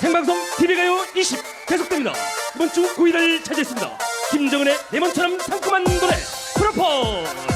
생방송 TV가요 20 계속됩니다. 이번 주 9위를 차지했습니다. 김정은의 레몬처럼 상큼한 노래 프로포즈